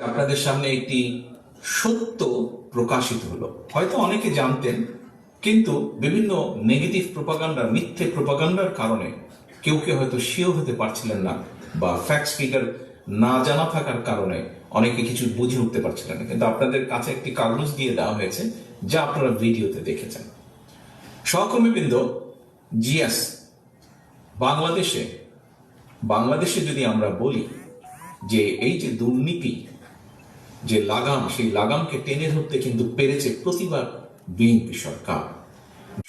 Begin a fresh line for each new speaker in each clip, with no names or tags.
আপনাদের সামনে একটি সত্য প্রকাশিত হলো। হয়তো অনেকে জানতেন, কিন্তু বিভিন্ন নেগেটিভ প্রপাগান্ডা, মিথ্যে প্রপাগান্ডার কারণে কেউ কেউ হয়তো শিও হতে পারছিলেন না বা ফ্যাক্ট ফিগার না জানা থাকার কারণে অনেকে কিছু বুঝে উঠতে পারছিলেন না। কিন্তু আপনাদের কাছে একটি কাগজ দিয়ে দেওয়া হয়েছে, যা আপনারা ভিডিওতে দেখেছেন। সহকর্মীবৃন্দ জিএস বাংলাদেশে বাংলাদেশে যদি আমরা বলি যে এই যে দুর্নীতি যে লাগাম, সেই লাগামকে টেনে ধরতে কিন্তু পেরেছে প্রতিবার বিএনপি সরকার।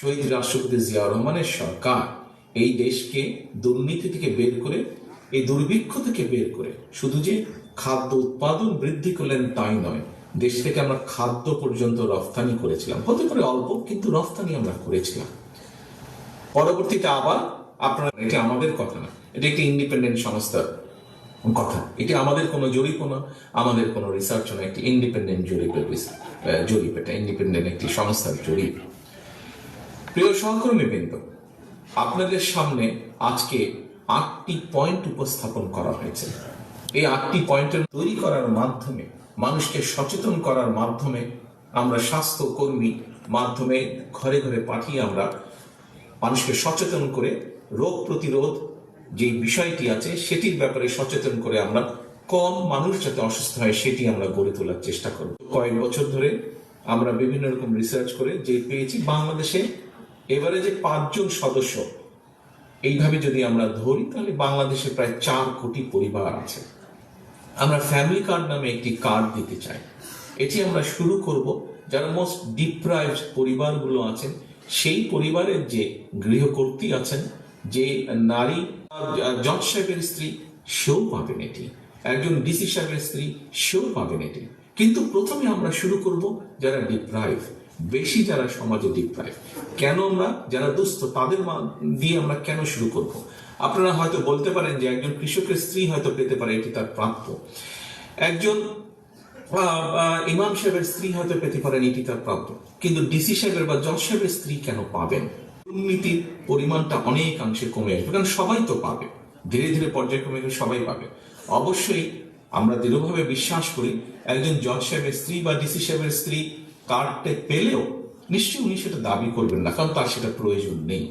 শহীদ রাষ্ট্রপতি জিয়াউর রহমানের সরকার এই দেশকে দুর্নীতি থেকে বের করে, এই দুর্ভিক্ষ থেকে বের করে। শুধু যে খাদ্য উৎপাদন বৃদ্ধি করলেন তাই নয়, দেশ থেকে আমরা খাদ্য পর্যন্ত রফতানি করেছিলাম। হতে পারে অল্প, কিন্তু রফতানি আমরা করেছিলাম। পরবর্তীতে আবার আপনারা, এটা আমাদের কথা না, এটা একটি ইন্ডিপেন্ডেন্ট সংস্থার কথা। এটি আমাদের কোনো জরিপ না আমাদের কোনো রিসার্চ না, একটি ইন্ডিপেন্ডেন্ট জরিপের জরিপ, এটা ইন্ডিপেন্ডেন্ট একটি সংস্থার জরিপ। প্রিয় সহকর্মী বৃন্দ, আপনাদের সামনে আজকে আটটি পয়েন্ট উপস্থাপন করা হয়েছে। এই আটটি পয়েন্টের তৈরি করার মাধ্যমে, মানুষকে সচেতন করার মাধ্যমে আমরা স্বাস্থ্য কর্মী মাধ্যমে ঘরে ঘরে পাঠিয়ে আমরা মানুষকে সচেতন করে রোগ প্রতিরোধ যে বিষয়টি আছে, সেটির ব্যাপারে সচেতন করে আমরা কম মানুষ যাতে অসুস্থ হয়, সেটি আমরা গড়ে তোলার চেষ্টা করব। কয়েক বছর ধরে আমরা বিভিন্ন রকম রিসার্চ করে যে পেয়েছি, বাংলাদেশে এবারে যে পাঁচজন সদস্য, এইভাবে যদি আমরা ধরি, তাহলে বাংলাদেশে প্রায় চার কোটি পরিবার আছে। আমরা ফ্যামিলি কার্ড নামে একটি কার্ড দিতে চাই। এটি আমরা শুরু করব। যারা মোস্ট ডিপ্রাইভড পরিবারগুলো আছেন, সেই পরিবারের যে গৃহকর্ত্রী আছেন যে নারী জজ সাহেবের স্ত্রী সেও পাবেন এটি। একজন ডিসি সাহেবের স্ত্রী সেও পাবেন এটি। কিন্তু প্রথমে আমরা শুরু করব যারা ডিপ্রাইভ বেশি যারা সমাজে ডিপ্রাইভ কেন আমরা, যারা দুস্থ, তাদের দিয়ে আমরা কেন শুরু করব? আপনারা হয়তো বলতে পারেন যে একজন কৃষকের স্ত্রী হয়তো পেতে পারে, এটি তার প্রাপ্য। একজন ইমাম সাহেবের স্ত্রী হয়তো পেতে পারেন, এটি তার প্রাপ্য। কিন্তু ডিসি সাহেবের বা জজ সাহেবের স্ত্রী কেন পাবেন? দুর্নীতির পরিমাণটা অনেকাংশে কমে আসবে, কারণ সবাই তো পাবে। ধীরে ধীরে পর্যায়ক্রমে সবাই পাবে। অবশ্যই আমরা দৃঢ়ভাবে বিশ্বাস করি, একজন জজ সাহেবের স্ত্রী বা ডিসি সাহেবের স্ত্রী কার্ডটা পেলেও নিশ্চয়ই উনি সেটা দাবি করবেন না, কারণ তার সেটা প্রয়োজন নেই।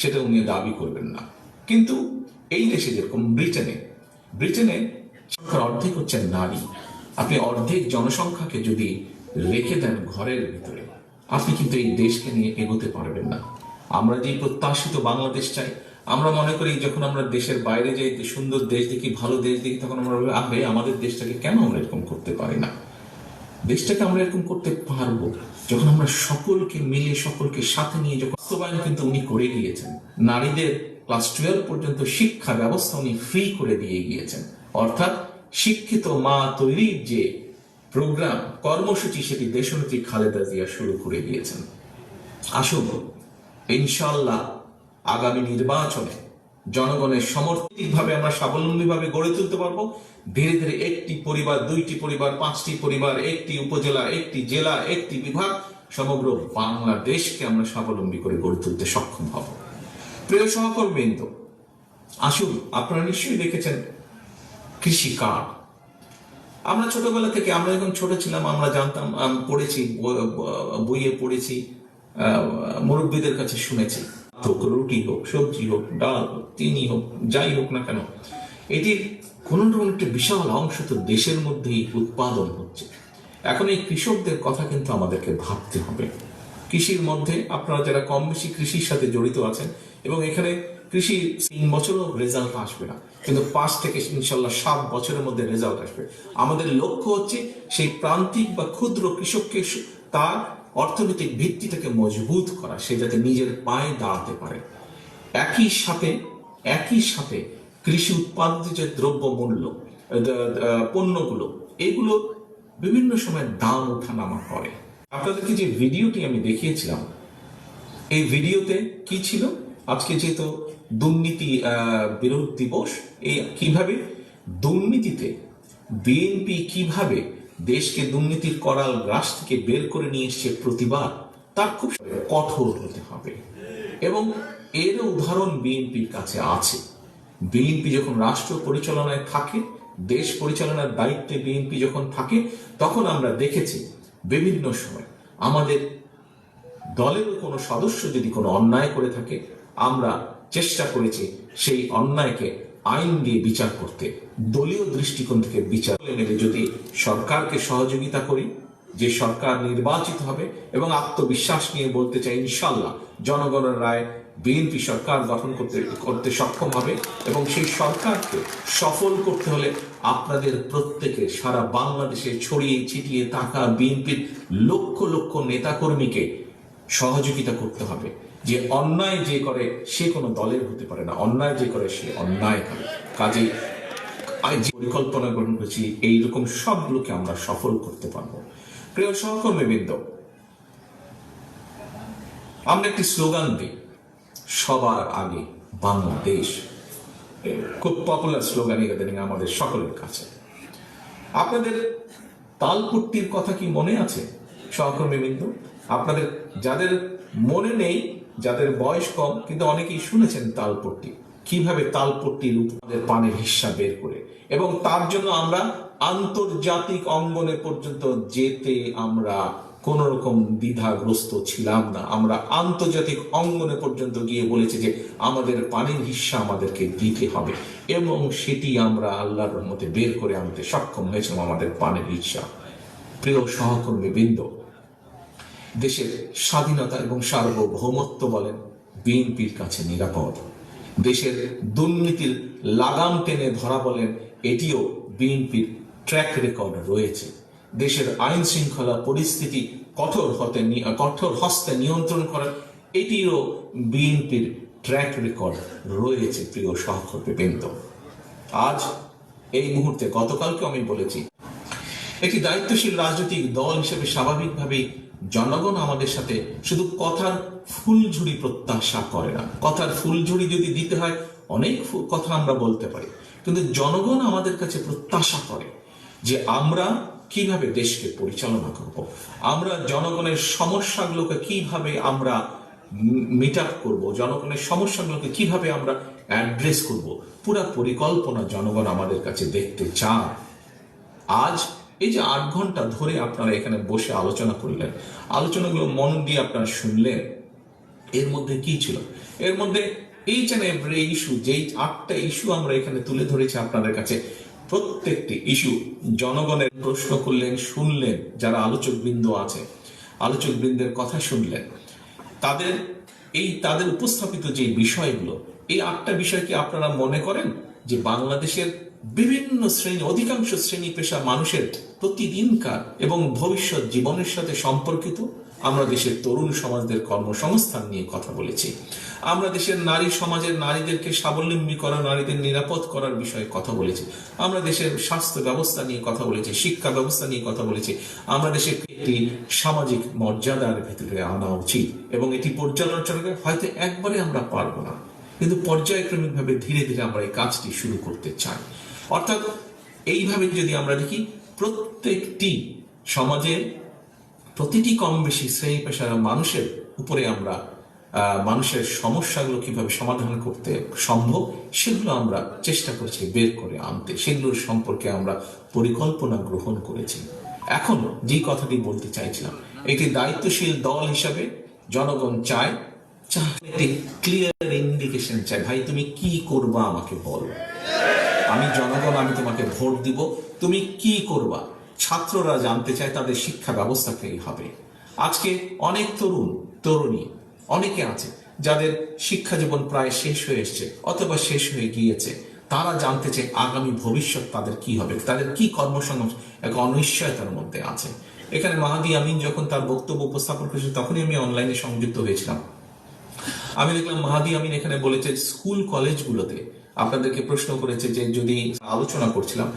সেটা উনি দাবি করবেন না। কিন্তু এই দেশে যেরকম ব্রিটেনে ব্রিটেনে সংখ্যার অর্ধেক হচ্ছেন নারী। আপনি অর্ধেক জনসংখ্যাকে যদি রেখে দেন ঘরের ভিতরে, আপনি কিন্তু এই দেশকে নিয়ে এগোতে পারবেন না। আমরা যে প্রত্যাশিত বাংলাদেশ চাই, আমরা মনে করি যখন আমরা দেশের বাইরে যাই সুন্দর দেশ দেখি, ভালো দেশ দেখি, তখন আমরা আরে, আমাদের দেশটাকে কেন আমরা এরকম করতে পারি না? দেশটাকে আমরা এরকম করতে পারব যখন আমরা সকলকে মিলে, সকলকে সাথে নিয়ে যখন বাস্তবায়ন কিন্তু উনি করে গিয়েছেন। নারীদের ক্লাস টুয়েলভ পর্যন্ত শিক্ষা ব্যবস্থা উনি ফ্রি করে দিয়ে গিয়েছেন। অর্থাৎ শিক্ষিত মা তৈরির যে প্রোগ্রাম কর্মসূচি, সেটি দেশনেত্রী খালেদা জিয়া শুরু করে দিয়েছেন। আসুন ইনশাল্লাহ আগামী নির্বাচনে জনগণের সমর্থিতভাবে আমরা স্বাবলম্বীভাবে গড়ে তুলতে পারব। ধীরে ধীরে একটি পরিবার, দুইটি পরিবার, পাঁচটি পরিবার, একটি উপজেলা, একটি জেলা, একটি বিভাগ, সমগ্র বাংলাদেশকে আমরা স্বাবলম্বী করে গড়ে তুলতে সক্ষম হব। প্রিয় সহকর্মীবৃন্দ, আসুন আপনারা নিশ্চয়ই দেখেছেন কৃষি কার্ড। আমরা ছোটবেলা থেকে, আমরা যখন ছোট ছিলাম, আমরা জানতাম পড়েছি বইয়ে পড়েছি মুরব্বীদের কাছে শুনেছি। হোক রুটি হোক, সবজি হোক, ডাল হোক, চিনি হোক, যাই হোক না কেন, এটির কোন না একটা বিশাল অংশ তো দেশের মধ্যেই উৎপাদন হচ্ছে। এখন এই কৃষকদের কথা কিন্তু আমাদেরকে ভাবতে হবে। কৃষির মধ্যে আপনারা যারা কম বেশি কৃষির সাথে জড়িত আছেন, এবং এখানে কৃষি তিন বছরও রেজাল্ট আসবে না। কিন্তু পাঁচ থেকে ইনশাল্লাহ সাত বছরের মধ্যে রেজাল্ট আসবে। আমাদের লক্ষ্য হচ্ছে সেই প্রান্তিক বা ক্ষুদ্র কৃষককে তার অর্থনৈতিক ভিত্তিটাকে মজবুত করা, সে যাতে নিজের পায়ে দাঁড়াতে পারে। একই সাথে একই সাথে কৃষি উৎপাদিত যে দ্রব্য মূল্য পণ্যগুলো, এগুলো বিভিন্ন সময় দাম ওঠানামা করে। আপনাদেরকে যে ভিডিওটি আমি দেখিয়েছিলাম, এই ভিডিওতে কি ছিল? আজকে যেহেতু দুর্নীতি বিরোধ দিবস, এই কীভাবে দুর্নীতিতে বিএনপি কীভাবে দেশকে দুর্নীতির করাল গ্রাস থেকে বের করে নিয়ে এসছে প্রতিবাদ, তার খুব কঠোর হতে হবে। এবং এর উদাহরণ বিএনপির কাছে আছে। বিএনপি যখন রাষ্ট্র পরিচালনায় থাকে, দেশ পরিচালনার দায়িত্বে বিএনপি যখন থাকে, তখন আমরা দেখেছি বিভিন্ন সময় আমাদের দলের কোনো সদস্য যদি কোনো অন্যায় করে থাকে আমরা চেষ্টা করেছি সেই অন্যায়কে আইন দিয়ে বিচার করতে। দলীয় দৃষ্টিকোণ থেকে বিচার মেলে যদি সরকারকে সহযোগিতা করি, যে সরকার নির্বাচিত হবে এবং আত্মবিশ্বাস নিয়ে বলতে চাই ইনশাল্লাহ জনগণের রায় বিএনপি সরকার গঠন করতে করতে সক্ষম হবে এবং সেই সরকারকে সফল করতে হলে আপনাদের প্রত্যেকে সারা বাংলাদেশে ছড়িয়ে ছিটিয়ে থাকা বিএনপির লক্ষ লক্ষ নেতাকর্মীকে সহযোগিতা করতে হবে। যে অন্যায় যে করে, সে কোনো দলের হতে পারে না। অন্যায় যে করে, সে অন্যায় করে। আজ যে পরিকল্পনা গ্রহণ করেছি, এইরকম সবগুলোকে আমরা সফল করতে পারব। প্রিয় সহকর্মীবৃন্দ আমরা একটি স্লোগান দিই, সবার আগে বাংলাদেশ। খুব পপুলার স্লোগান ইদানিং আমাদের সকলের কাছে। আপনাদের তালপুট্টির কথা কি মনে আছে সহকর্মীবৃন্দ আপনাদের, যাদের মনে নেই যাদের বয়স কম, কিন্তু অনেকেই শুনেছেন তালপট্টি। কীভাবে তালপট্টির উপদের পানের হিস্সা বের করে? এবং তার জন্য আমরা আন্তর্জাতিক অঙ্গনে পর্যন্ত যেতে আমরা কোন রকম দ্বিধাগ্রস্ত ছিলাম না। আমরা আন্তর্জাতিক অঙ্গনে পর্যন্ত গিয়ে বলেছি যে আমাদের পানির হিস্সা আমাদেরকে দিতে হবে। এবং সেটি আমরা আল্লাহর রহমতে বের করে আনতে সক্ষম হয়েছিলাম আমাদের পানির হিস্সা। প্রিয় সহকর্মী বৃন্দ দেশের স্বাধীনতা এবং সার্বভৌমত্ব বলেন বিএনপির কাছে নিরাপদ। দেশের দুর্নীতির লাগাম টেনে ধরা বলেন এটিও বিএনপির ট্র্যাক রেকর্ড রয়েছে। দেশের আইন শৃঙ্খলা পরিস্থিতি কঠোর হতে কঠোর হস্তে নিয়ন্ত্রণ করেন এটিও বিএনপির ট্র্যাক রেকর্ড রয়েছে, প্রিয় সহকর্মী বৃন্দ। আজ এই মুহূর্তে গতকালকে আমি বলেছি, একটি দায়িত্বশীল রাজনৈতিক দল হিসেবে স্বাভাবিকভাবেই জনগণ আমাদের সাথে শুধু কথার ফুলঝুরি প্রত্যাশা করে না। কথার ফুলঝুরি যদি দিতে হয়, অনেক কথা আমরা বলতে পারি। কিন্তু জনগণ আমাদের কাছে প্রত্যাশা করে যে আমরা কীভাবে দেশকে পরিচালনা করব, আমরা জনগণের সমস্যাগুলোকে কীভাবে আমরা মিট আপ করব, জনগণের সমস্যাগুলোকে কীভাবে আমরা অ্যাড্রেস করব, পুরা পরিকল্পনা জনগণ আমাদের কাছে দেখতে চান আজ এই যে আট ঘণ্টা ধরে আপনারা এখানে বসে আলোচনা করলেন, আলোচনাগুলো মন দিয়ে আপনারা শুনলেন, এর মধ্যে কি ছিল? এর মধ্যে এইচ এন্ড এভরি ইস্যু যেই আটটা ইস্যু আমরা এখানে তুলে ধরেছি আপনাদের কাছে, প্রত্যেকটি ইস্যু জনগণের প্রশ্ন করলেন, শুনলেন, যারা আলোচক বৃন্দ আছে আলোচক বৃন্দের কথা শুনলেন। তাদের, এই তাদের উপস্থাপিত যে বিষয়গুলো, এই আটটা বিষয় কি আপনারা মনে করেন? যে বাংলাদেশের বিভিন্ন শ্রেণি, অধিকাংশ শ্রেণি পেশা মানুষের প্রতিদিনকার এবং ভবিষ্যৎ জীবনের সাথে সম্পর্কিত। আমরা দেশের তরুণ সমাজদের কর্মসংস্থান নিয়ে কথা বলেছি। আমরা দেশের নারী সমাজের নারীদেরকে স্বাবলম্বী করা নারীদের নিরাপদ করার বিষয়ে কথা বলেছি। আমরা দেশের স্বাস্থ্য ব্যবস্থা নিয়ে কথা বলেছি, শিক্ষা ব্যবস্থা নিয়ে কথা বলেছি। আমরা দেশে একটি সামাজিক মর্যাদার ভিতরে আনা উচিত এবং এটি পর্যালোচনা হয়তো একবারে আমরা পারব না। কিন্তু পর্যায়ক্রমিক ভাবে ধীরে ধীরে আমরা এই কাজটি শুরু করতে চাই। অর্থাৎ এইভাবে যদি আমরা দেখি, প্রত্যেকটি সমাজের প্রতিটি কম বেশি শ্রেণি পেশার মানুষের উপরে আমরা মানুষের সমস্যাগুলো কীভাবে সমাধান করতে সম্ভব, সেগুলো আমরা চেষ্টা করছি বের করে আনতে। সেগুলোর সম্পর্কে আমরা পরিকল্পনা গ্রহণ করেছি। এখন যে কথাটি বলতে চাইছিলাম, একটি দায়িত্বশীল দল হিসাবে জনগণ চায় চায় একটি ক্লিয়ার ইন্ডিকেশন চাই। ভাই, তুমি কি করবা আমাকে বলো। আমি জনগণ, আমি তোমাকে ভোট দিব। তুমি কি করবা? ছাত্ররা জানতে চায়, তাদের শিক্ষা ব্যবস্থা কি হবে। আজকে অনেক তরুণ, তরুণী, অনেকে আছে, যাদের শিক্ষা জীবন প্রায় শেষ হয়ে এসছে, অথবা শেষ হয়ে গিয়েছে। তারা জানতে চায়, আগামী ভবিষ্যৎ তাদের কি হবে, তাদের কি কর্মসংস্থান, এক অনিশ্চয়তার মধ্যে আছে। এখানে মাহাদি আমিন যখন তার বক্তব্য উপস্থাপন করেছে, তখনই আমি অনলাইনে সংযুক্ত হয়েছিলাম। আমি দেখলাম মাহাদি আমিন এখানে বলেছে, স্কুল কলেজগুলোতে আপনাদেরকে প্রশ্ন করেছে যে, যদি আলোচনা করছিলাম,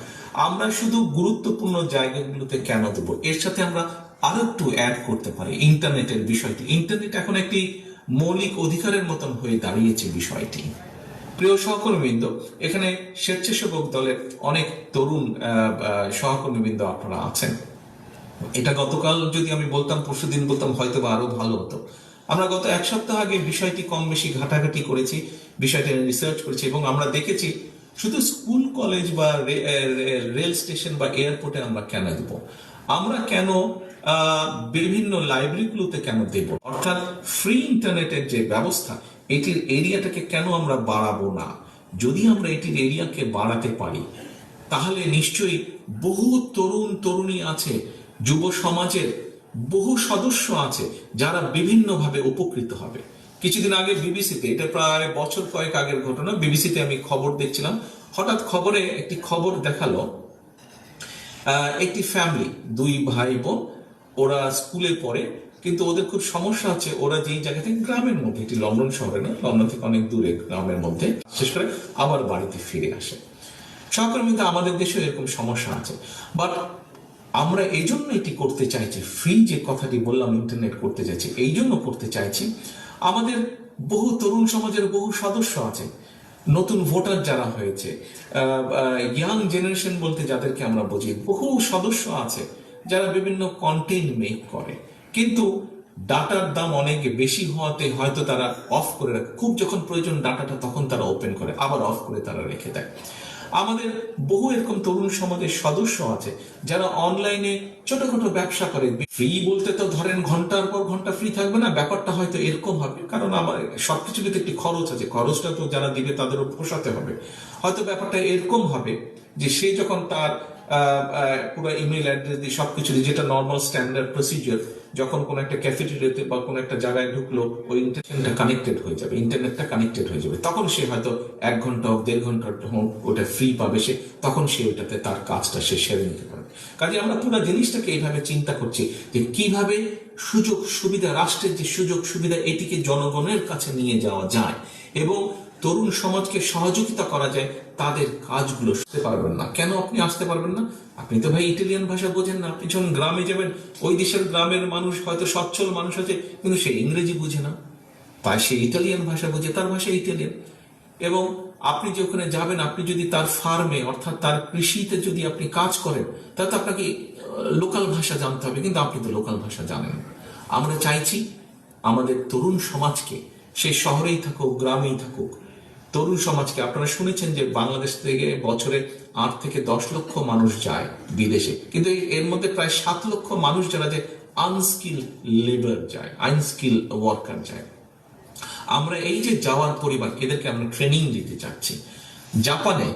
আমরা শুধু গুরুত্বপূর্ণ জায়গাগুলোতে কেন দেবো? এর সাথে আমরা আরও একটু অ্যাড করতে পারি ইন্টারনেটের বিষয়টি। ইন্টারনেট এখন একটি মৌলিক অধিকারের মতন হয়ে দাঁড়িয়েছে বিষয়টি। প্রিয় সহকর্মীবৃন্দ, এখানে স্বেচ্ছাসেবক দলের অনেক তরুণ সহকর্মীবৃন্দ আপনারা আছেন। এটা গতকাল যদি আমি বলতাম পরশু দিন বলতাম হয়তো বা আরও ভালো হতো। আমরা গত এক সপ্তাহ আগে বিষয়টি কম বেশি ঘাটাঘাটি করেছি, বিষয়টি রিসার্চ করেছি এবং আমরা দেখেছি শুধু স্কুল কলেজ বা রেল স্টেশন বা এয়ারপোর্টে আমরা কেন দেব? আমরা কেন বিভিন্ন লাইব্রেরিগুলোতে কেন দেব? অর্থাৎ ফ্রি ইন্টারনেটের যে ব্যবস্থা, এটির এরিয়াটাকে কেন আমরা বাড়াবো না? যদি আমরা এটির এরিয়াকে বাড়াতে পারি, তাহলে নিশ্চয়ই বহু তরুণ, তরুণী আছে, যুব সমাজের বহু সদস্য আছে যারা বিভিন্নভাবে উপকৃত হবে। কিছুদিন আগে বিবিসিতে, এটা প্রায় বছর কয়েক আগের ঘটনা, বিবিসিতে আমি খবর দেখছিলাম। হঠাৎ খবরে একটি খবর দেখাল একটি ফ্যামিলি দুই ভাই বোন ওরা স্কুলে পড়ে, কিন্তু ওদের খুব সমস্যা আছে ওরা যেই জায়গা থেকে গ্রামের মধ্যে, এটি লন্ডন শহরে না, লন্ডন থেকে অনেক দূরে গ্রামের মধ্যে শেষ করে আবার বাড়িতে ফিরে আসে। সহকর্মীতে আমাদের দেশেও এরকম সমস্যা আছে। বাট আমরা এই জন্য এটি করতে চাইছি ফ্রি যে কথাটি বললাম ইন্টারনেট করতে চাইছি এই জন্য করতে চাইছি, আমাদের বহু তরুণ সমাজের বহু সদস্য আছে, নতুন ভোটার যারা হয়েছে ইয়াং জেনারেশন বলতে যাদেরকে আমরা বুঝি, বহু সদস্য আছে যারা বিভিন্ন কন্টেন্ট মেক করে, কিন্তু ডাটার দাম অনেক বেশি হওয়াতে হয়তো তারা অফ করে রাখে। খুব যখন প্রয়োজন ডাটাটা, তখন তারা ওপেন করে, আবার অফ করে তারা রেখে দেয়। আমাদের বহু এরকম তরুণ সমাজের সদস্য আছে যারা অনলাইনে ছোটখাটো ব্যবসা করে। ফ্রি বলতে তো ধরেন ঘণ্টার পর ঘণ্টা ফ্রি থাকবে না, ব্যাপারটা হয়তো এরকম হবে। কারণ আমার সবকিছুতে তো একটি খরচ আছে। খরচটা তো যারা দিবে তাদেরও পোষাতে হবে। হয়তো ব্যাপারটা এরকম হবে যে সে যখন তার পুরো ইমেল অ্যাড্রেস দিয়ে সবকিছু যেটা নর্মাল স্ট্যান্ডার্ড প্রসিজিওর যখন কোন একটা ক্যাফেটেরিয়াতে বা কোন একটা জায়গায় ঢুকলো, ওই ইন্টারনেটটা কানেক্টেড হয়ে যাবে ইন্টারনেটটা কানেক্টেড হয়ে যাবে। তখন সে হয়তো এক ঘণ্টা হোক, দেড় ঘণ্টা হোক, ওটা ফ্রি পাবে সে, তখন সে ওটাতে তার কাজটা সে সেরে নিতে পারবে। কাজে আমরা পুরো জিনিসটাকে এইভাবে চিন্তা করছি যে কীভাবে সুযোগ সুবিধা রাষ্ট্রের যে সুযোগ সুবিধা এটিকে জনগণের কাছে নিয়ে যাওয়া যায়। এবং তরুণ সমাজকে সহযোগিতা করা যায়, তাদের কাজগুলো আসতে পারবেন না। কেন আপনি আসতে পারবেন না? আপনি তো ভাই ইটালিয়ান ভাষা বোঝেন না। আপনি যখন গ্রামে যাবেন, ওই দেশের গ্রামের মানুষ হয়তো সচ্ছল মানুষ আছে, কিন্তু সে ইংরেজি বুঝে না। তাই সে ইটালিয়ান ভাষা বোঝে, তার ভাষা ইটালিয়ান। এবং আপনি যে ওখানে যাবেন, আপনি যদি তার ফার্মে, অর্থাৎ তার কৃষিতে যদি আপনি কাজ করেন, তাহলে আপনাকে লোকাল ভাষা জানতে হবে, কিন্তু আপনি তো লোকাল ভাষা জানেন। আমরা চাইছি আমাদের তরুণ সমাজকে সে শহরেই থাকুক, গ্রামেই থাকুক তরুণ সমাজকে আপনারা শুনেছেন যে বাংলাদেশ থেকে বছরে আট থেকে দশ লক্ষ মানুষ যায় বিদেশে। কিন্তু এর মধ্যে প্রায় সাত লক্ষ মানুষ যারা যে আনস্কিল লেবার যায় আনস্কিল ওয়ার্কার যায়। আমরা এই যে যাওয়ার পরিবার, এদেরকে আমরা ট্রেনিং দিতে চাচ্ছি। জাপানে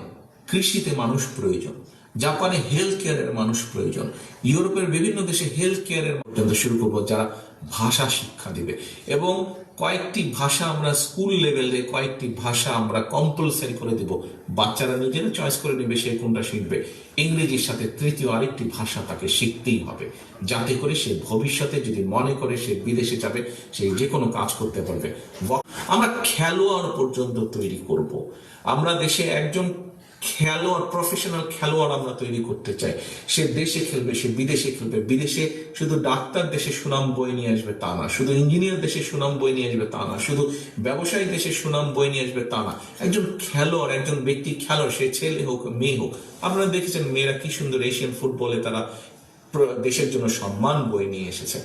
কৃষিতে মানুষ প্রয়োজন। জাপানে হেলথ কেয়ারের মানুষ প্রয়োজন। ইউরোপের বিভিন্ন দেশে হেলথ কেয়ারের পর্যন্ত শুরু করব যারা ভাষা শিক্ষা দিবে। এবং কয়েকটি ভাষা আমরা স্কুল লেভেলে কয়েকটি ভাষা আমরা কম্পালসারি করে দেব। বাচ্চারা নিজেরা চয়েস করে নেবে সে কোনটা শিখবে। ইংরেজির সাথে তৃতীয় আরেকটি ভাষা তাকে শিখতেই হবে। যাতে করে সে ভবিষ্যতে যদি মনে করে সে বিদেশে যাবে, সে যে কোনো কাজ করতে পারবে। আমরা খেলোয়াড় পর্যন্ত তৈরি করব। আমরা দেশে একজন খেলোয়াড় প্রফেশনাল খেলোয়াড় আমরা তৈরি করতে চাই। সে দেশে খেলবে, সে বিদেশে খেলবে। বিদেশে শুধু ডাক্তার দেশে সুনাম বই নিয়ে আসবে তা না। শুধু ইঞ্জিনিয়ার দেশে সুনাম বই নিয়ে আসবে তা না। শুধু ব্যবসায়ী দেশে সুনাম বই নিয়ে আসবে তা না। একজন খেলোয়াড়, একজন ব্যক্তি খেলোয়াড়, সে ছেলে হোক, মেয়ে হোক, আপনারা দেখেছেন মেয়েরা কি সুন্দর এশিয়ান ফুটবলে তারা দেশের জন্য সম্মান বই নিয়ে এসেছে।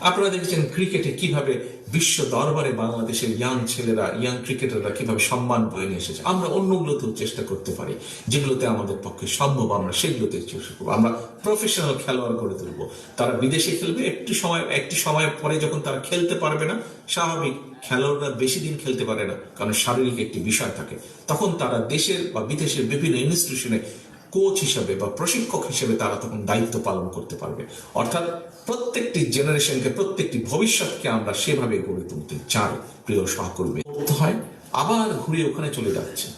আপনারা দেখেছেন ক্রিকেটে কীভাবে বিশ্ব দরবারে বাংলাদেশের ইয়াং ছেলেরা ইয়াং ক্রিকেটাররা কীভাবে সম্মান বয়ে নিয়ে এসেছে। আমরা অন্যগুলোতেও চেষ্টা করতে পারি, যেগুলোতে আমাদের পক্ষে সম্ভব। আমরা সেগুলোতে চেষ্টা করব। আমরা প্রফেশনাল খেলোয়াড় করে তুলবো। তারা বিদেশে খেলবে, একটু সময়, একটি সময় পরে যখন তারা খেলতে পারবে না, স্বাভাবিক খেলোয়াড়রা বেশি দিন খেলতে পারে না, কারণ শারীরিক একটি বিষয় থাকে। তখন তারা দেশের বা বিদেশের বিভিন্ন ইনস্টিটিউশনে কোচ হিসেবে বা প্রশিক্ষক হিসেবে তারা তখন দায়িত্ব পালন করতে পারবে। অর্থাৎ প্রত্যেকটি জেনারেশনকে, প্রত্যেকটি ভবিষ্যৎকে আমরা সেভাবে গড়ে তুলতে চাই, প্রিয় সহকর্মী। হয়, আবার ঘুরে ওখানে চলে যাচ্ছে।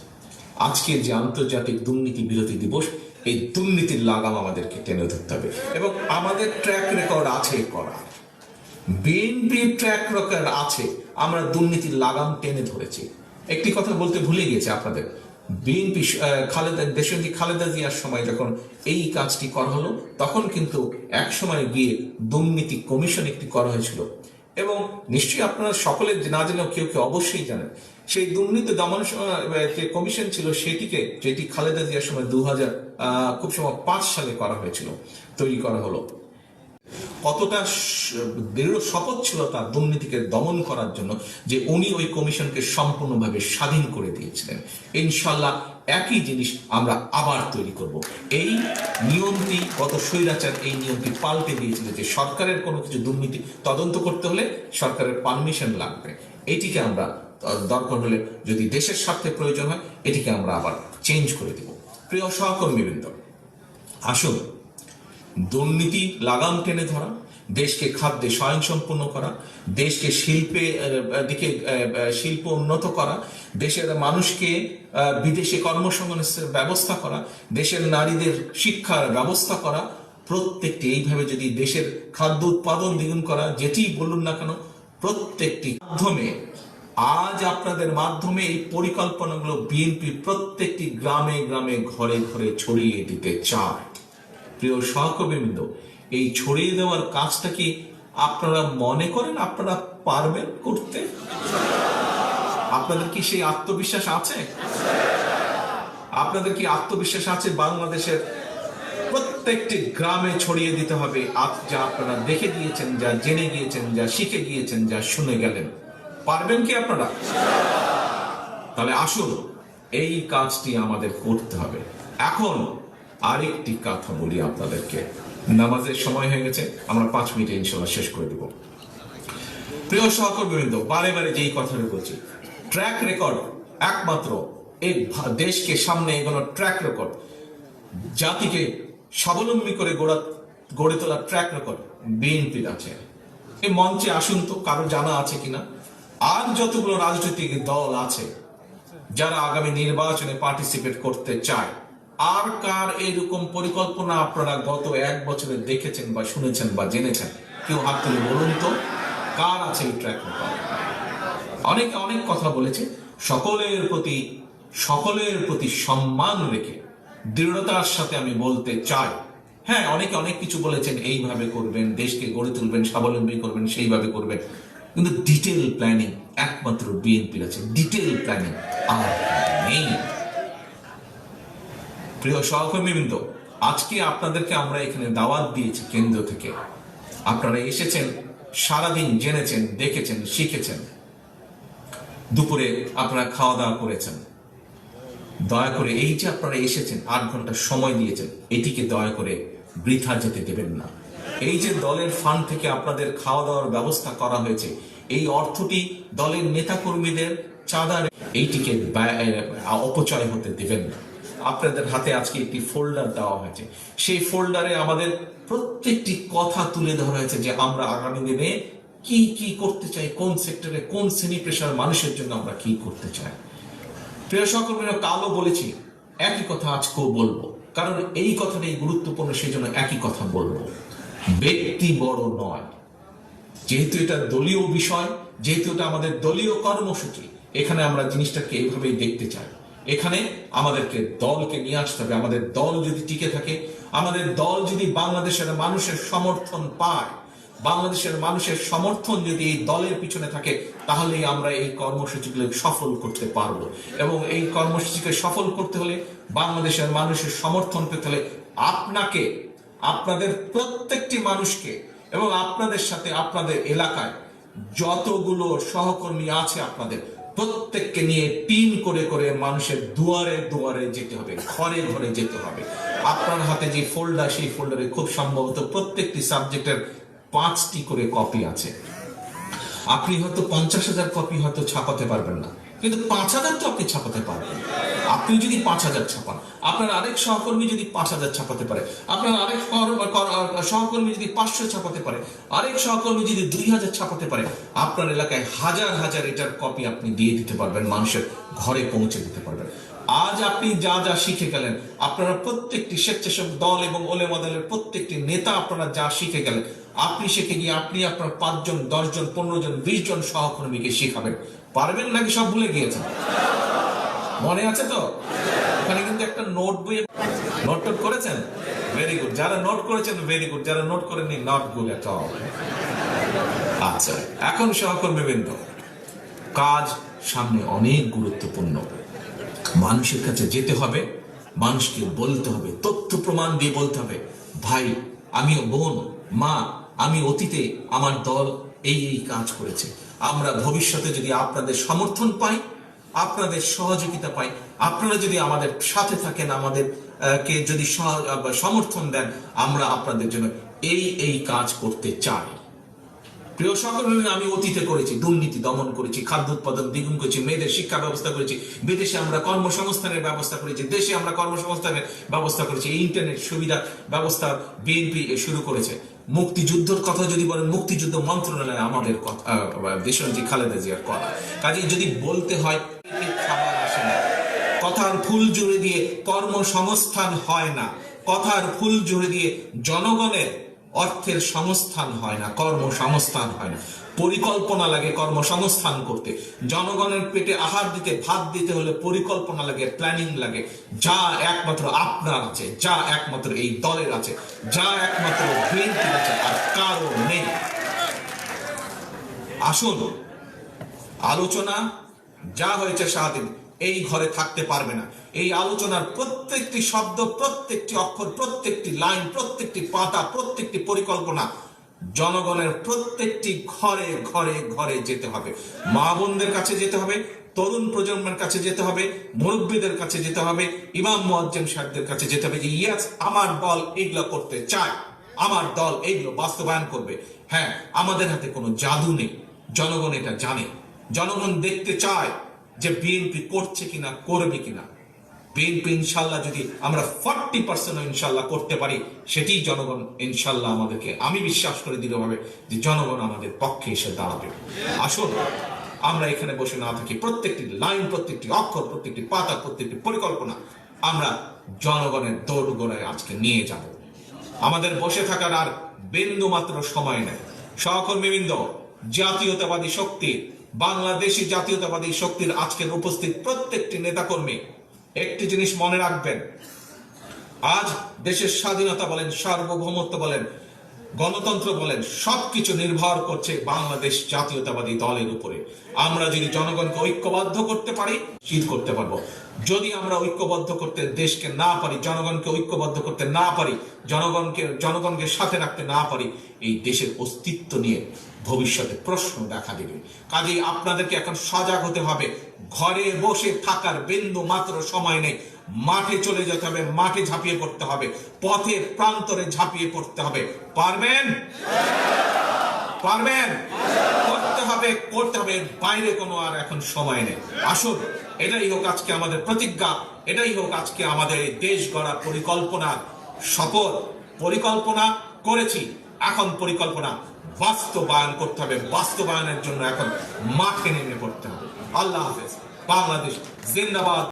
আজকে যে আন্তর্জাতিক দুর্নীতি বিরোধী দিবস, এই দুর্নীতির লাগাম আমাদেরকে টেনে ধরতে হবে। এবং আমাদের ট্র্যাক রেকর্ড আছে করা। বিএনপি ট্র্যাক রেকর্ড আছে। আমরা দুর্নীতির লাগাম টেনে ধরেছি। একটি কথা বলতে ভুলে গিয়েছি আপনাদের। বিএনপি খালেদা, দেশনেত্রী খালেদা জিয়ার সময় যখন এই কাজটি করা হলো, তখন কিন্তু এক সময় গিয়ে দুর্নীতি কমিশন একটি করা হয়েছিল। এবং নিশ্চয়ই আপনারা সকলে না জেনেও কেউ কেউ অবশ্যই জানেন, সেই দুর্নীতি দমন যে কমিশন ছিল সেটিকে, যেটি খালেদা জিয়ার সময় দু হাজার খুব সময় পাঁচ সালে করা হয়েছিল, তৈরি করা হলো। কতটা দৃঢ় শপথ ছিল তার দুর্নীতিকে দমন করার জন্য যে উনি ওই কমিশনকে সম্পূর্ণভাবে স্বাধীন করে দিয়েছিলেন। ইনশাল্লাহ একই জিনিস আমরা আবার তৈরি করব। এই নিয়মটি, গত স্বৈরাচার এই নিয়মটি পাল্টে দিয়েছিল যে সরকারের কোনো কিছু দুর্নীতি তদন্ত করতে হলে সরকারের পারমিশন লাগবে। এটিকে আমরা দরকার হলে যদি দেশের স্বার্থে প্রয়োজন হয়, এটিকে আমরা আবার চেঞ্জ করে দেব। প্রিয় সহকর্মীবৃন্দ, আসুন দুর্নীতি, লাগাম টেনে ধরা, দেশকে খাদ্যে স্বয়ংসম্পূর্ণ করা, দেশকে শিল্পে দিকে শিল্প উন্নত করা, দেশের মানুষকে বিদেশে কর্মসংস্থানের ব্যবস্থা করা, দেশের নারীদের শিক্ষার ব্যবস্থা করা, প্রত্যেকটি এইভাবে যদি দেশের খাদ্য উৎপাদন দ্বিগুণ করা, যেটি বলুন না কেন, প্রত্যেকটি মাধ্যমে, আজ আপনাদের মাধ্যমে এই পরিকল্পনাগুলো বিএনপি প্রত্যেকটি গ্রামে গ্রামে, ঘরে ঘরে ছড়িয়ে দিতে চায়। প্রিয় সহকর্মীবৃন্দ, এই ছড়িয়ে দেওয়ার কাজটা কি আপনারা মনে করেন, আপনারা পারবেন করতে? আপনাদের কি সেই আত্মবিশ্বাস আছে? আপনাদের কি আত্মবিশ্বাস আছে বাংলাদেশের প্রত্যেকটি গ্রামে ছড়িয়ে দিতে হবে? যা আপনারা দেখে গিয়েছেন, যা জেনে গিয়েছেন, যা শিখে গিয়েছেন, যা শুনে গেলেন, পারবেন কি আপনারা? তাহলে আসুন, এই কাজটি আমাদের করতে হবে। এখন আরেকটি কথা বলি আপনাদেরকে। নামাজের সময় হয়ে গেছে, আমরা পাঁচ মিনিটে ইনশাল্লাহ শেষ করে দেব। প্রিয় সহকর্মীবৃন্দ, বারে বারে যেই কথাটা বলছি ট্র্যাক রেকর্ড একমাত্র এই দেশকে সামনে এগোনোর ট্র্যাক রেকর্ড জাতিকে স্বাবলম্বী করে গড়া গড়ে তোলার ট্র্যাক রেকর্ড বিএনপির আছে। এই মঞ্চে আসুন তো, কারও জানা আছে কিনা? আর যতগুলো রাজনৈতিক দল আছে, যারা আগামী নির্বাচনে পার্টিসিপেট করতে চায় আর কার এইরকম পরিকল্পনা আপনারা গত এক বছরে দেখেছেন বা শুনেছেন বা জেনেছেন? কেউ হাত তুলে বলুন তো, কার আছে এই ট্র্যাক অনেকে অনেক কথা বলেছে, সকলের প্রতি সকলের প্রতি সম্মান রেখে, দৃঢ়তার সাথে আমি বলতে চাই। হ্যাঁ অনেকে অনেক কিছু বলেছেন, এইভাবে করবেন, দেশকে গড়ে তুলবেন, স্বাবলম্বী করবেন, সেইভাবে করবেন। কিন্তু ডিটেল প্ল্যানিং একমাত্র বিএনপির আছে। ডিটেল প্ল্যানিং আর নেই। প্রিয় সহকর্মীবৃন্দ, আজকে আপনাদেরকে আমরা এখানে দাওয়াত দিয়েছি কেন্দ্র থেকে। আপনারা এসেছেন, সারাদিন জেনেছেন, দেখেছেন, শিখেছেন। দুপুরে আপনারা খাওয়া দাওয়া করেছেন। দয়া করে এই যে আপনারা এসেছেন, আট ঘণ্টা সময় দিয়েছেন, এটিকে দয়া করে বৃথা যেতে দেবেন না। এই যে দলের ফান্ড থেকে আপনাদের খাওয়া দাওয়ার ব্যবস্থা করা হয়েছে, এই অর্থটি দলের নেতাকর্মীদের চাঁদার, এইটিকে অপচয় হতে দেবেন না। আপনাদের হাতে আজকে একটি ফোল্ডার দেওয়া হয়েছে। সেই ফোল্ডারে আমাদের প্রত্যেকটি কথা তুলে ধরা হয়েছে যে আমরা আগামী দিনে কি কি করতে চাই, কোন সেক্টরে কোন শ্রেণি পেশার মানুষের জন্য আমরা কি করতে চাই। প্রিয় সহকর্মীরা কালও বলেছি, একই কথা আজকেও বলব। কারণ এই কথাটাই গুরুত্বপূর্ণ সেই জন্য একই কথা বলব। ব্যক্তি বড় নয়। যেহেতু এটা দলীয় বিষয়, যেহেতু এটা আমাদের দলীয় কর্মসূচি, এখানে আমরা জিনিসটাকে এইভাবেই দেখতে চাই। এখানে আমাদেরকে দলকে নিয়ে আসতে হবে, আমাদের দল যদি টিকে থাকে, আমাদের দল যদি বাংলাদেশের মানুষের সমর্থন পায়, বাংলাদেশের মানুষের সমর্থন যদি এই দলের পিছনে থাকে, তাহলেই আমরা এই কর্মসূচিগুলো সফল করতে পারব। এবং এই কর্মসূচিকে সফল করতে হলে, বাংলাদেশের মানুষের সমর্থন পেতে হলে আপনাকে, আপনাদের প্রত্যেকটি মানুষকে এবং আপনাদের সাথে আপনাদের এলাকায় যতগুলো সহকর্মী আছে আপনাদের প্রত্যেককে নিয়ে টিম করে করে মানুষের দুয়ারে দুয়ারে যেতে হবে, ঘরে ঘরে যেতে হবে। আপনার হাতে যে ফোল্ডার সেই ফোল্ডারে খুব সম্ভবত প্রত্যেকটি সাবজেক্টের পাঁচটি করে কপি আছে। আপনি হয়তো পঞ্চাশ হাজার কপি হয়তো ছাপাতে পারবেন না। কিন্তু পাঁচ হাজার তো আপনি ছাপাতে পারবেন। আপনি যদি পাঁচ হাজার ছাপান, আপনার আরেক সহকর্মী যদি পাঁচ হাজার ছাপাতে পারে, আপনার আরেক কর- কর- সহকর্মী যদি পাঁচশো ছাপাতে পারে, আরেক সহকর্মী যদি দুই হাজার ছাপাতে পারে, আপনার এলাকায় হাজার হাজার এটার কপি আপনি দিয়ে দিতে পারবেন, মানুষের ঘরে পৌঁছে দিতে পারবেন। আজ আপনি যা যা শিখে গেলেন, আপনারা প্রত্যেকটি স্বেচ্ছাসেবক দল এবং ওলেমা দলের প্রত্যেকটি নেতা আপনারা যা শিখে গেলেন আপনি শিখে গিয়ে আপনি আপনার পাঁচজন, দশজন পনেরো জন বিশ জন সহকর্মীকে শিখাবেন। পারবেন নাকি সব ভুলে গিয়েছেন? মনে আছে তো? ওখানে কিন্তু একটা নোট বই নোট টোট করেছেন? ভেরি গুড যারা নোট করেছেন ভেরি গুড যারা নোট করেননি নট গুড এট আচ্ছা এখন সহকর্মীবৃন্দ, কাজ সামনে অনেক গুরুত্বপূর্ণ। মানুষের কাছে যেতে হবে, মানুষকে বলতে হবে, তথ্য প্রমাণ দিয়ে বলতে হবে, ভাই আমি বোন, মা আমি অতীতে আমার দল এই এই কাজ করেছে। আমরা ভবিষ্যতে যদি আপনাদের সমর্থন পাই, আপনাদের সহযোগিতা পাই, আপনারা যদি আমাদের সাথে থাকেন, আমাদের কে যদি সমর্থন দেন, আমরা আপনাদের জন্য এই এই কাজ করতে চাই। প্রিয় সকল, আমি অতীতে করেছি, দুর্নীতি দমন করেছি, খাদ্য উৎপাদন দ্বিগুণ করেছি, মেয়েদের শিক্ষা ব্যবস্থা করেছি, বিদেশে আমরা কর্মসংস্থানের ব্যবস্থা করেছি, দেশে আমরা কর্মসংস্থানের ব্যবস্থা করেছি, ইন্টারনেট সুবিধা ব্যবস্থা বিএনপি শুরু করেছে। মুক্তিযুদ্ধের কথা যদি বলেন, মুক্তিযুদ্ধ মন্ত্রণালয় আমাদের কথা দেশনেত্রী খালেদা জিয়ার কথা। কাজে যদি বলতে হয়, খাবার আসে না, কথার ফুল জুড়ে দিয়ে কর্মসংস্থান হয় না, কথার ফুল জুড়ে দিয়ে জনগণের অর্থের সংস্থান হয় না, কর্মসংস্থান হয় না। পরিকল্পনা লাগে কর্মসংস্থান করতে। জনগণের পেটে আহার দিতে, ভাত দিতে হলে পরিকল্পনা লাগে প্ল্যানিং লাগে। যা একমাত্র আপনার আছে, যা একমাত্র এই দলের আছে, যা একমাত্র বিএনপির আছে আর কারও নেই আসুন। আলোচনা, যা হয়েছে সারাদিন, এই ঘরে থাকতে পারবে না। এই আলোচনার প্রত্যেকটি শব্দ, প্রত্যেকটি অক্ষর, প্রত্যেকটি লাইন, প্রত্যেকটি পাতা, প্রত্যেকটি পরিকল্পনা জনগণের প্রত্যেকটি ঘরে ঘরে ঘরে যেতে হবে। মা বোনদের কাছে যেতে হবে, তরুণ প্রজন্মের কাছে যেতে হবে, মুরব্বীদের কাছে যেতে হবে, ইমাম মুয়াজ্জিম সাহেবদের কাছে যেতে হবে যে, ইয়াস, আমার দল এগুলো করতে চায়, আমার দল এইগুলো বাস্তবায়ন করবে। হ্যাঁ আমাদের হাতে কোনো জাদু নেই। জনগণ এটা জানে। জনগণ দেখতে চায় যে বিএনপি করছে কিনা, করবে কিনা। বিএনপি ইনশাল্লাহ যদি আমরা ফর্টি পার্সেন্ট ইনশাল্লাহ করতে পারি, সেটি জনগণ ইনশাল্লাহ আমাদেরকে, আমি বিশ্বাস করে দৃঢ়ভাবে যে জনগণ আমাদের পক্ষে এসে দাঁড়াবে। আসুন, আমরা এখানে বসে না থাকি। প্রত্যেকটি লাইন, প্রত্যেকটি অক্ষর, প্রত্যেকটি পাতা, প্রত্যেকটি পরিকল্পনা আমরা জনগণের দৌড় গোড়ায় আজকে নিয়ে যাব। আমাদের বসে থাকার আর বিন্দু মাত্র সময় নেই। সহকর্মীবৃন্দ জাতীয়তাবাদী শক্তি, বাংলাদেশি জাতীয়তাবাদী শক্তির আজকের উপস্থিত প্রত্যেকটি নেতাকর্মী, একটি জিনিস মনে রাখবেন। আজ দেশের স্বাধীনতা বলেন, সার্বভৌমত্ব বলেন, গণতন্ত্র বলেন, সবকিছু নির্ভর করছে বাংলাদেশ জাতীয়তাবাদী দলের উপরে। আমরা যদি জনগণকে ঐক্যবদ্ধ করতে পারি, শীত করতে পারব। যদি আমরা ঐক্যবদ্ধ করতে দেশকে না পারি, জনগণকে ঐক্যবদ্ধ করতে না পারি, জনগণকে জনগণকে সাথে রাখতে না পারি, এই দেশের অস্তিত্ব নিয়ে ভবিষ্যতে প্রশ্ন দেখা দেবে। কাজেই আপনাদেরকে এখন সজাগ হতে হবে। ঘরে বসে থাকার বিন্দু মাত্র সময় নেই। মাঠে চলে যেতে হবে, মাঠে ঝাঁপিয়ে পড়তে হবে পথে প্রান্তরে ঝাঁপিয়ে পড়তে হবে। পারবেন? পারবেন? হবে করতে হবে বাইরে কোনো আর এখন সময় নেই। আসুন, এটাই হোক আজকে আমাদের প্রতিজ্ঞা, এটাই হোক আজকে আমাদের এই দেশ গড়ার পরিকল্পনার শপথ পরিকল্পনা করেছি। এখন পরিকল্পনা বাস্তবায়ন করতে হবে, বাস্তবায়নের জন্য এখন মাঠে নেমে পড়তে হবে। আল্লাহ হাফেজ। বাংলাদেশ জিন্দাবাদ।